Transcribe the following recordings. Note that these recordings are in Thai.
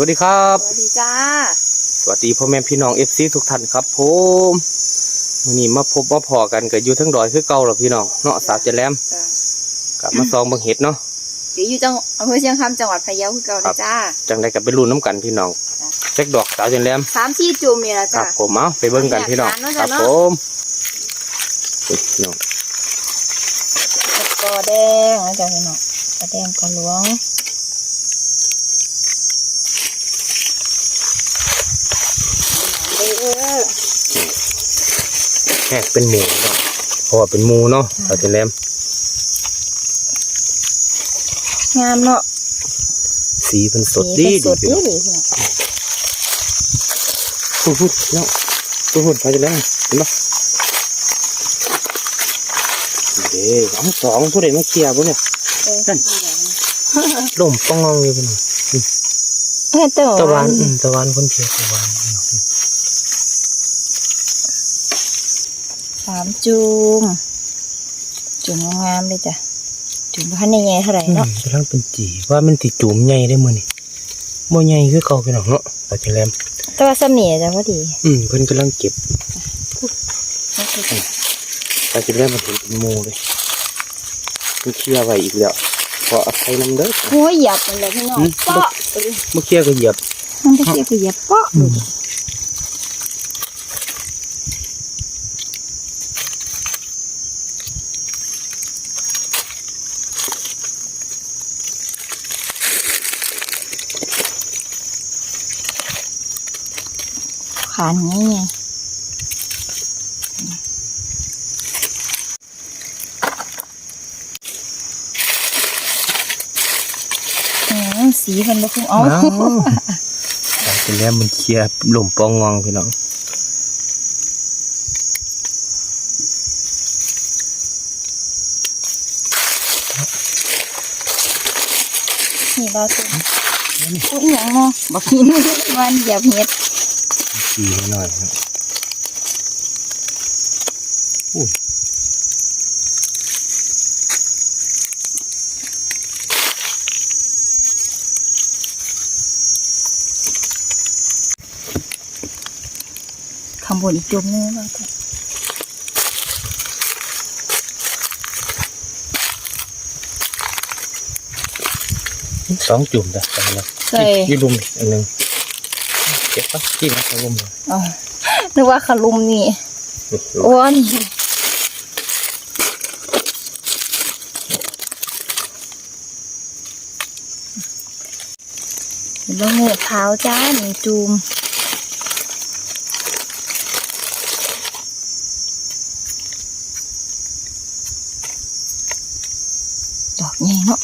วัสดีครับ สวัสดีจ้า สวัสดีพ่อแม่พี่น้องเอฟซีทุกท่านครับผมวันนี้มาพบมาพอกันกับอยู่ทั้งดอยคือเก่าหรอพี่น้องเนาะสาวเจแหลมจ้ากลับมาซองเบังเห็ดเนาะเดี๋ยวอยู่จังอำเภอเชียงคำจังหวัดพะเยาคือเก่าครันะบจ้าจังได้กับไปรุ่นน้ำกันพี่น้องจ้ะแจ็คดอกสาวเจแหลมสามที่จุ่มนี่ละครัจ้าบผมเอาไปเบิ่งกันพี่น้องอยากทานเนาะคจ๊ะรับเนาะผมอุ๊ยพี่น้องกอแดงนะจ้าพี่น้องกอแดงกอหลวงเด้อ แหกเป็นหมูเนาะเพราะว่าเป็นหมูเนาะสาวเจแหลมงามเนาะสีเป็นสดสีดีเป็นสดีดพี่ดีน้องดีพี่น้องพูดพูดพี่น้องพูดพูดสาวเจแหลมเห็นปะเด้เอาสองผู้ใดมาเคลียร์บ่เนี่ยเออนั่นล่มป้องงองอยู่พี่น้องเฮ้ยแต่ตะวัว่านอืมตะวันคนเพียตะวันามจุ่มจุ่มงามๆเลยจ้ะ จุ่มพันใหญ่ๆเท่าไหร่อืมเนาะกำลังเป็นจีว่ามันติจุ่มใหญ่ได้มื้อนี่บ่ใหญ่คือเก่าพี่น้องเนาะปลาจังแรมแต่ว่าสำเนียงจะพอดี อืมเพิ่นกำลังเก็บปลาจังแรมมันเห็นเป็นหมูเลยเพิ่นเคลียร์ไว้อีกแล้วขออภัยนำเด้อโอ้ยหยับมันเลยพี่น้องอืมเปาะเมื่อเคลียร์ก็เหยียบมันจะเสียไปหยับเปาะ ขานไงไงอืมสีมันบ่คุ้มเอาอ้าวปลาจังแรมมันเคลียร์ล่มปองงองพี่น้องนี่บาตุนอุ้ยหยังเนาะบักหินมันเหยียบเห็ด สีหน่อยครับอู้ข้างบนอีกจุ่มนึงบาตุนสองจุ่มจ้ะจังแรมใส่ยี่ลุมอันหนึ่ง เก็บปะที่นักลุมเลยอ๋อนึกว่าขลุมนี่นี่ลุมอ้วนเห็นแล้วเงือกเท้าจ้าหนึ่งจูมดอกใหญ่เนาะ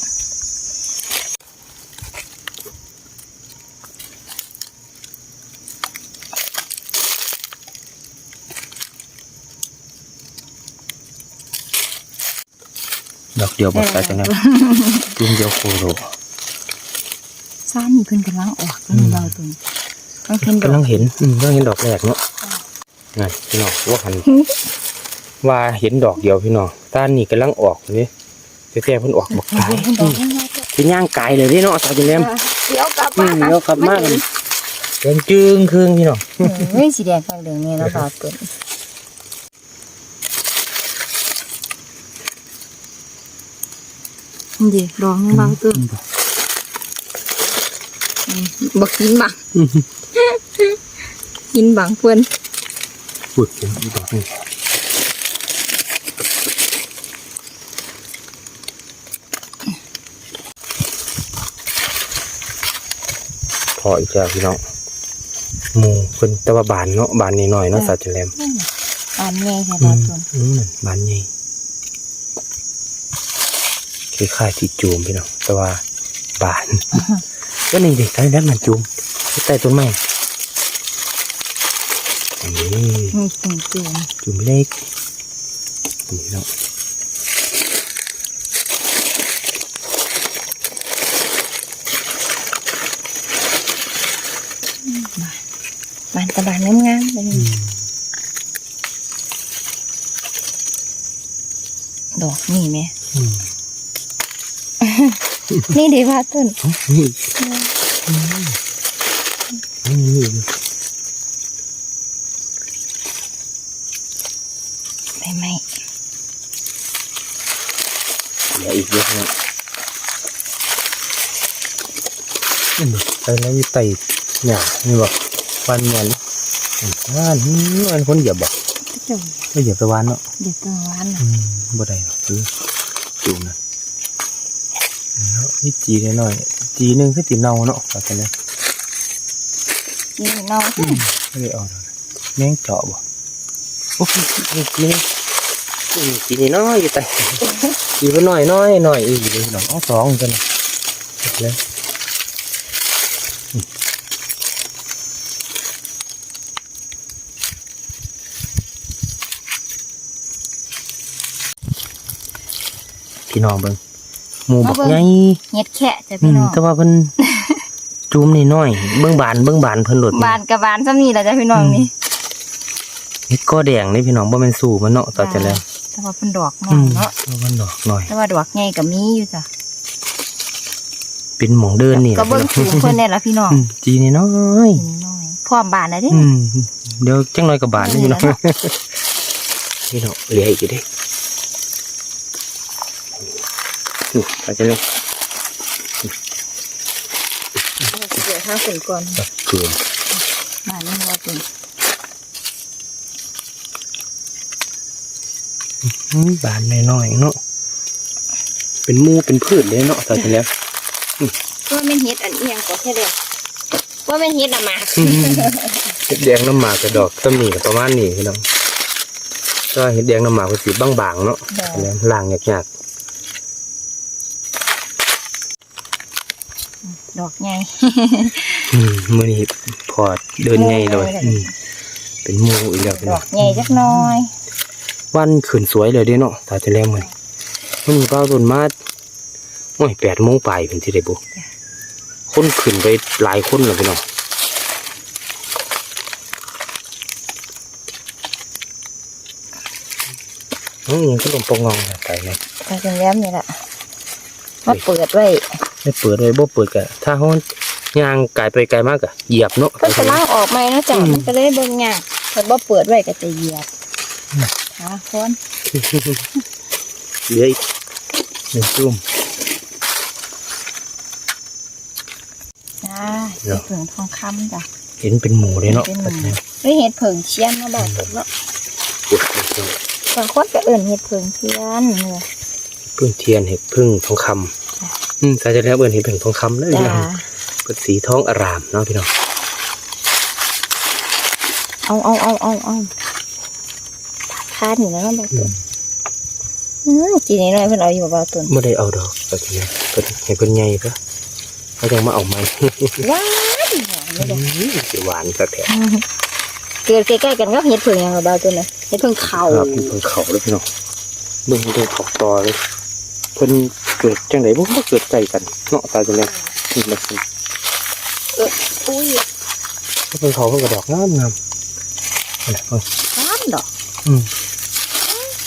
ดอก เดียวหมดไปจังนั้นจุ่มเดียวโคโรซ่านนี่เพิ่นกำลังออกอืมเบาตุนมันเป็นดกำอลักงเห็นอืมกำลังเห็นดอกแรกเนาะนั่นพี่น้องว่าหันว่าเห็นดอกเดียวพี่น้องต้านนี่กำลังออกเลยแต่แต่เพิ่นออกบักไก่เห็นดอกยังไงเป็นย่างไก่เลยเด้เนาะสาวจังแรมเดี๋ยวกลับอืมามเดี๋ยวกลับมากันแดงจึงครึ่งพี่น้องเฮ้ยสีแดงข้างเหลืองนี่แล้วบาตุนนี่ดอกนึงบาตุนบักกิ นบังอืมกินบังเพื่อนอุ้ยเป็นอีกดอกหนึงพออีกแล้วพี่น้องหมูเพิ่นแต่ว่าบานเนาะบานนิดหน่อยๆเนาะสาวจังแรมอ่านแม่ค่ะอืบามตุนอืมบานใหญ่ คล้ายๆที่จูมพี่น้องแต่ว่าบานก็นี่เด็กใต้นั้นมันจูมใต้ต้นไม้อันนี้นี่ตุ่มตุ่มจูมเล็กนี่เนาะบานตะบานงามๆเลยนี่ดอกนี่แม่อืม นี่เดีบาตุนเอ้านี่นี่นี่ไม่ไม่เหลืออีกเยอะนะนี่ดูไปแล้วมีไตหยานี่บอกวันเงี้ยเลยอ่านอันคนเหยียบบอกจุ่มไม่เหยียบไปวันเนาะเดี๋ยวตัวหวานอืมบ่ได้หรอกคือจูงนะแล้ว นี่จีได้หน่อย จีหนึงคือตีเนาเนาะก็จะเลยจีน้องไม่ได้เอาดอกแม่งเจาะบ่โอ้ยนี่จีนี่อืมจีนี่น้อยอยู่แต่จีไปหน่อยน้อยหน่อยอีกเลยหรอกเอาสองกันนะเสร็จแล้วอืมพี่น้องเบิ่ง หมูบักไงเฮ็ดแค่จ้ะอืพี่มน้องแต่ว่าเพิ่นจูมนี่น้อยเบิ่งบานเบิ่งบานเพิ่นโดดบานกับบานซ้ำนี่แหละจ้ะพี่น้องนี่เฮ็ดก็แดงนี่พี่น้องบ่แม่นสู้มันเนาะต่อจะแล้วแต่ว่าเพิ่นดอกน้ออืยมเนาะแล้วมันดอกหน่อยแต่ว่าดอกใหญ่ก็มีอยู่จ้ะเป็นหมองเดินนี่ก็เบิ่งสูงเพิ่นได้ละพี่น้องอืมจีนี่น้อยทีนี้น้อยพร้อมบานแล้วเด้อืมเดี๋ยวจังน้อยกับบานนี่พี่น้องพี่น้องเหลืออีกอยู่เด้ นี่ต่อจะแล้วเดี๋ยวทางฝนก่อนเกลือบานนี่ว่าเป็นอืมบานน้อยๆเนาะ เป็นหมู่เป็นพืชเลยเนาะต่อจะแล้วว่าแม่นเฮ็ดอันเอียงก็แค่เดียวว่าแม่นเฮ็ดอะมาเห็ดแดงน้ำหมากกระดอกต้นนี้ก็ประมาณนี้พี่น้องก็เห็ดแดงน้ำหมากก็สีบางๆเนาะแล้วล่างยาก ดอกใหญ่ๆอืมมื่อนี้พอดเดินไงเลยอืมเป็นหมูอีกแล้วพี่ดน้อองกใหญ่จักหน้อยวันขึ้นสวยเลยเด้เนาะตาจะแล้วมันมันมีเป้าต้นมาโอ้ยแปดโมงปลายเป็นที่ได้บุคนขึ้นไปหลายคนแล้วพี่น้องอืมยังก็ลงปองงองไปเลยก็เป็นแย้มนี่แหละมาเปิดไว้ ไม่เปิดไว้บ่เปิดกะถ้าห้องยางไกลไปไกลมากกะเหยียบเนาะเพิ่นจะล้างออกไหมเนาะจ้ะมันก็เลยเบิ่งยากเพิ่นบ่เปิดไว้ก็จะเหยียบหาคนเหลืออีกหนึ่งจุ่มจ้าเห็ดเผิงทองคำจ้ะเห็นเป็นหมูเลยเนาะเป็นหปัดมูนี้เฮ้ยเห็ดเผิงเชียนมาบอกผมเนาะอุ๊ยบางคนก็เอิ่นเห็ดเผิงเชียนเนี่ยพึ่งเทียนเห็ดพึ่งทองคำ อืมสายจะแล้วเบิ่นเห็ดพึ่งทองคำเลยจ้านะเป็นสีทองอารามเนาะพี่น้องเอาเอาเอาเอาเอาทานอยู่แล้วเนาะบอกตัวอืมจีนี้หน่อยเพิ่นเอาอยู่บ่าวตุนไม่ได้เอาดอกปัดนี้เพิ่นให้เพิ่นใหญ่ปะเขาจะมาเอาไม้ว้าวไม่ได้สิหวานครับแท้เกิดใกล้ๆกันก็เห็ดเผิงอย่างกับบ่าวตุนเลยเห็ดเผิงเขาครับเพิ่นเขาแล้วพี่น้องเบิ่งเบิ่งเขาต่อเลยเพิ่น เกิดจังไดบ่บ่เกิดใกล้กันเนาะตายจังแล้วนี่มันเป็นอุ้ยเพิ่นเขาเพิ่นก็ดอกงามงามนี่เพิ่นหวานดอกอืม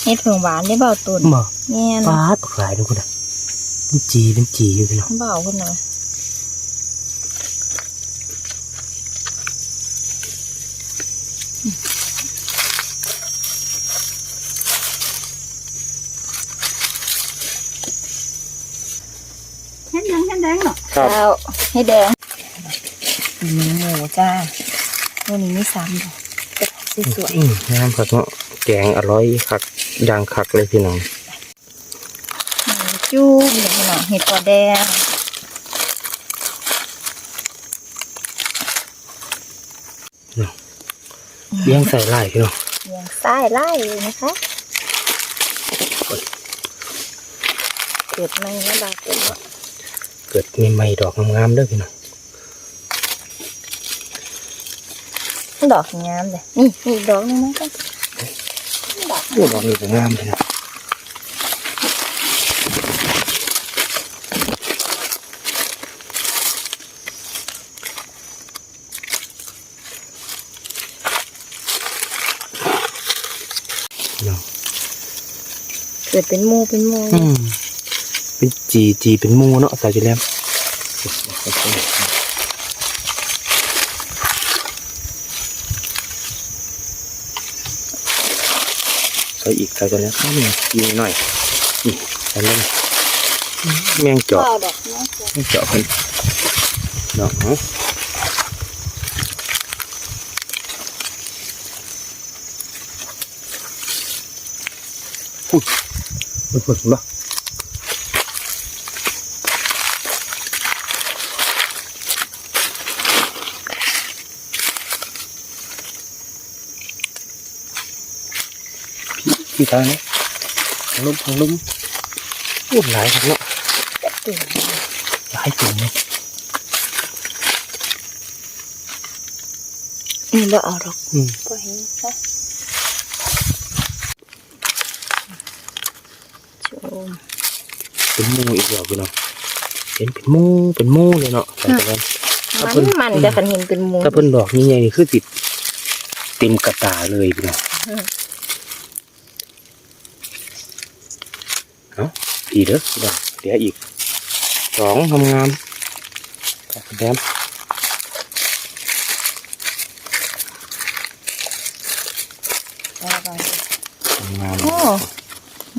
เห็ดเผิงหวานได้บ่าวตุนบ่แม่นปาดปลายดูคุณอะเป็นจีเป็นจีอยู่พี่น้องบ่าวคนน่ะเห็ดยังเห็ดแดงเนาะ ครับเอาให้แดงอืมหมูจ้าตัวนี้มีสามดอกสวยอืมงามครับเนาะแกงอร่อยคักย่างคักเลยพี่น้องๆหมูจุ้มอย่างนี้เนาะเห็ดตัวแดงเลี้ยงใส่ไล่พี่น้องเรียงไส้ไล่เลยนะคะเกิดในนะดาวเป็นเนาะ เกิดมีไม่ดอกงามๆเด้อพี่น้องดอกงามเลยนี่มีอีกดอกหนึงไหมคะดอกโอ้ดอกนี้ก็งามพี่น้องพี่น้องเกิดเป็นหมูเป็นหมูอืม ป็นจีจีเป็นมูเนาะใส่วจีแลมใส่อีกใส่กัแล้วข้าวมันกินหน่อยนี่ใส่ลงแมงจอกแมงเจาะคนดอกเนาะอุ้ยมันเปิดหรอ พี่พี่ทางนี้ทางลุ่มทางลุ่มอุ้ยหลายทางเนาะจับตุ่มหลายจุ่มเลยนี่บ่เอาดอกอืมก็เห็นซะชมเป็นหมูอีกแล้วพี่น้องเห็นเป็นหมูเป็นหมูเลยเนาะใส่กันถ้าเพิ่มันนมันแต่คันเห็นเป็นหมูถ้าเพิ่นดอกนี่ไงนี่คือติดเต็มกระตาเลยพี่น้อง อืมเอาอีเด้อพี่น้องเดี๋ยวอีกสองงามงามๆกับแดมเอาไปงามโอ้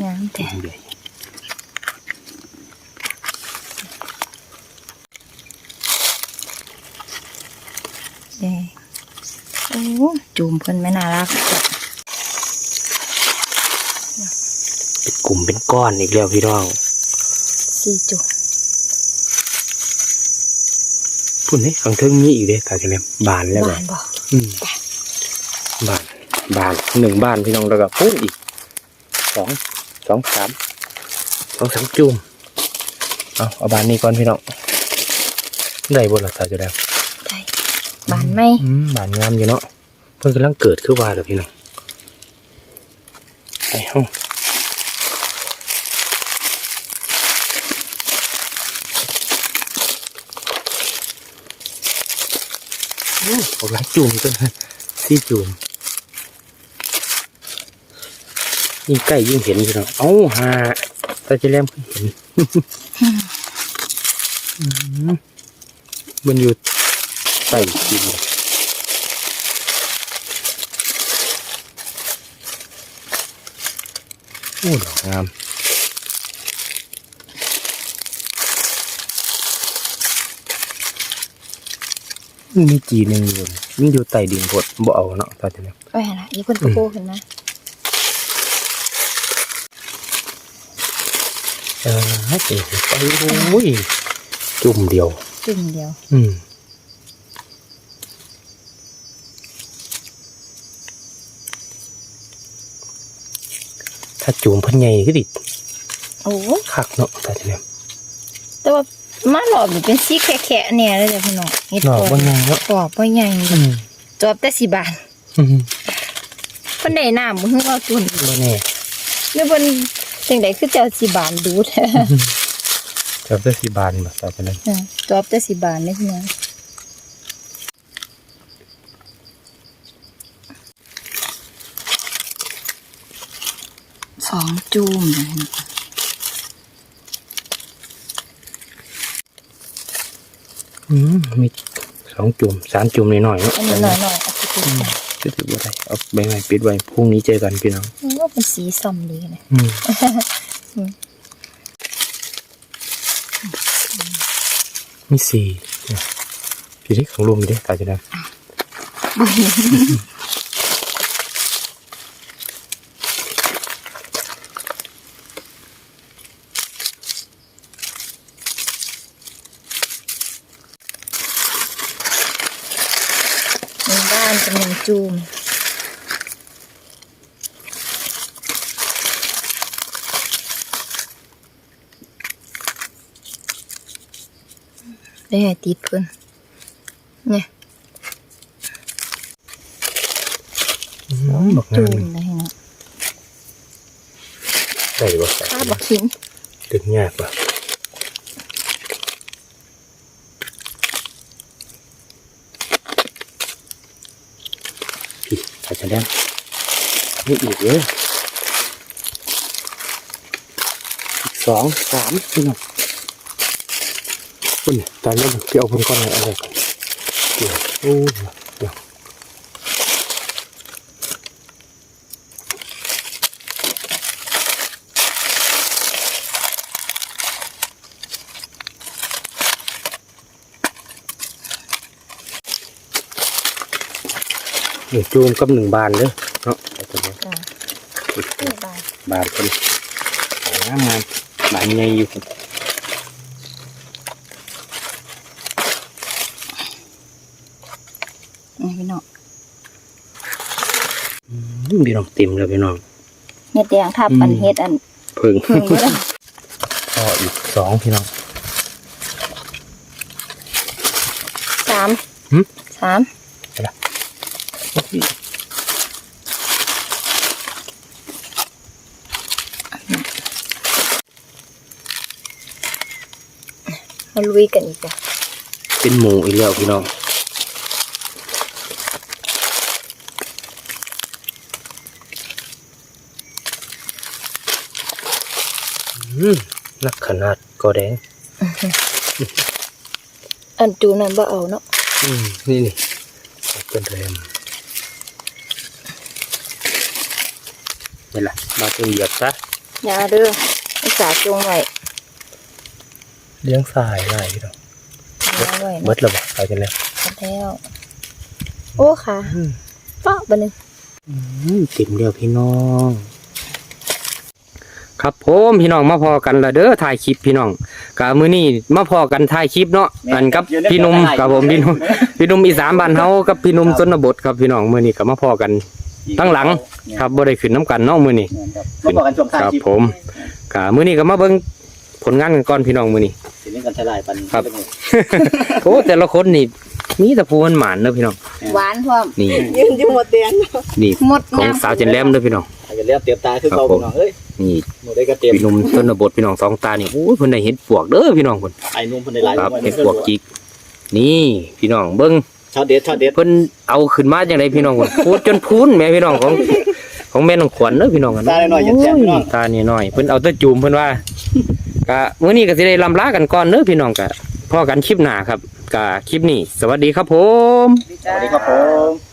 งามแต่ใหญ่แดงโอ้จูมเพิ่นไม่น่ารัก เป็น กลุ่มเป็นก้อนอีกแล้วพี่น้องสี่จุมพุ่นนี่ข้างเทิงนี้อีกเด้อตาจะเล่มบานแล้วหแบวาบนบ่อืมบานบานหนึ่งบ้านพี่น้องแล้วก็พุ่นอีกสองสองสามสองสามจุ่มเอาเอาบานนี้ก่อนพี่น้องได้บนหลักตาจะแล้วใช่บานไหมอืมบานงามอยู่เนาะเพิ่งกำลังเกิดขึ้นว่าเดี๋ยวพี่น้องไปห้อง อืมออกหลายจุ่มจนสี่จุ่มยิ่งใกล้ยิ่งเห็นพี่น้องเอ้าหาตาจะแลมเพิ่งเห็นมันอยู่ใส่กินโอ้ดอกงาม มันมีจีหนึ่งอยู่มันอยู่ใต้ดินพดบ่เอาเนาะตาจะเนี่ยไปหาละอีเพิ่นก็โผล่ขึ้นมาเออให้เอ๋ไปโอ้ยจุ่มเดียว จุ่มเดียว อืมถ้าจุ่มเพันใหญ่ก็ดิโอ้คักเนาะตาจะเนี่ยแต่ว่า มาหลอบนี่เป็นสีแขะๆเนี่ยเลยเดี๋ยวพี่น้องเฮ็ดดอกก่บ่อนใหญ่เนาะกรอบบ่ใหญ่อืมจอบแต่สิบาทอืมเพิ่นได้น้ำบ่ฮู้ว่าตุนบ่แน่หรือเพิ่นจังไดคือเจ้าสิบานดูแท้จะได้สิบานบ่ตาจะเนี่ยอ่าจอบแต่สิบานเลยพี่น้องสองจูมเลยนะ มมีสองจุ่มสามจุ่มหน่อยๆเนาะอันนี้หน่อยๆเอาไปกินกันจะถือว่าได้เอาใบไม้ปิดไว้พรุ่งนี้เจอกันพี่น้องว่าเป็นสีส้มดีนะอืมอืมมีสี่เนี่ยพี่เล็กของลุงมีเด้ตาจะได้บ่เห็นานเป็นหนึ่งจูม ได้ให้ติดเพิ่นเนี่ยอืมบอกจูงามมได้เนาะได้บ่ใส่ข้าบักขิงดึงยากว่ะ พี่ตาจะได้นี่อีกเลยอีกสองสามพี่น้องคุณตอนนี้พี่เอาคนก้อนอะไรอะไรก่อนเดี๋ยวโอ้ยเดี๋ยว หนึ่งจูมกับหนึ่งบานเด้อเนาะเอาตัวนี้จ้ะนี่บานบานคนงามงามบานใหญ่อยู่นี่พี่น้องอืมพี่น้องเต็มแล้วพี่น้องเฮ็ดแดงทับอันเฮ็ดอันเพิ่งเพิ่งเด้อต่ออีกสองพี่น้องสามหึสาม มาลุยกันอีกจ้ะเป็นหมูอีกแล้วพี่น้องอืมนักขนาดก็แดง อันจูนั่นบ่เอาเนาะอืมนี่นี่เป็นแรม นี่แหละมาเป็นเหยียบซะอย่าเด้ออุตส่าห์จงไว้เลี้ยงสายไล่พี่น้องอย่าไว้เบินะดแล้วบ่ไปกันแล้วแล้วโอ้ค่ะอืมเปาะบัดนึงอืมเต็มเดียวพี่น้อง ครับผมพี่น้องมาพอกันละเด้อถ่ายคลิปพี่น้องกะมื้อนี้มาพอกันถ่ายคลิปเนาะอันกับพี่หนุ่มกับผมพี่หนุ่มพี่หนุ่มอีสานบ้านเฮากับพี่หนุ่มชนบทครับพี่น้องมื้อนี้ก็มาพอกัน ตั้งหลังครับบ่ได้ขึ้นน้ำกันเนาะมื้อนี้มาบอกกันช่วงท้ายครับคลิปผมกะมื้อนี้ก็มาเบิ่งผลงานกันก่อนพี่น้องมื้อนี้สิเล่นกันทลายปันครับโอ้แต่ละคนนี่มีแต่ผู้มันหมานเด้อพี่น้องหวานพร้อมนี่ยืนอยู่หมดแดงนี่หมดของงามสาวเจนแลมเด้อพี่น้องอาจจะเรียกเตรียมตาคือครับเขาผมพี่น้องเอ้ยนี่หนูได้ก็เตรียมพี่หนุ่มชนบทพี่น้องสองตานี่โอ้ยเพิ่นได้เห็ดปวกเด้อพี่น้องเพิ่นไอ้นุ่มเพิ่นได้หลายครับวันเห็นี้ดปวกจิกนี่พี่น้องเบิ่ง ช็อตเด็ดช็อตเด็ดเพิ่นเอาขึ้นมาจังไดพี่น้องเพิ่นพูดจนพูนแม่พี่น้องของ ของแม่น้องขวัญเด้อพี่น้องกันตาหน่อยๆอย่าแจ่มพี่น้องตานี่น้อยเพิ่นเอาแต่จูมเพิ่นว่าก็มื้อนี้ก็สิได้ลำลากันก่อนเด้อพี่น้องก็พอกันคลิปหน้าครับก็คลิปนี้ สวัสดีครับผม สวัสดีครับผม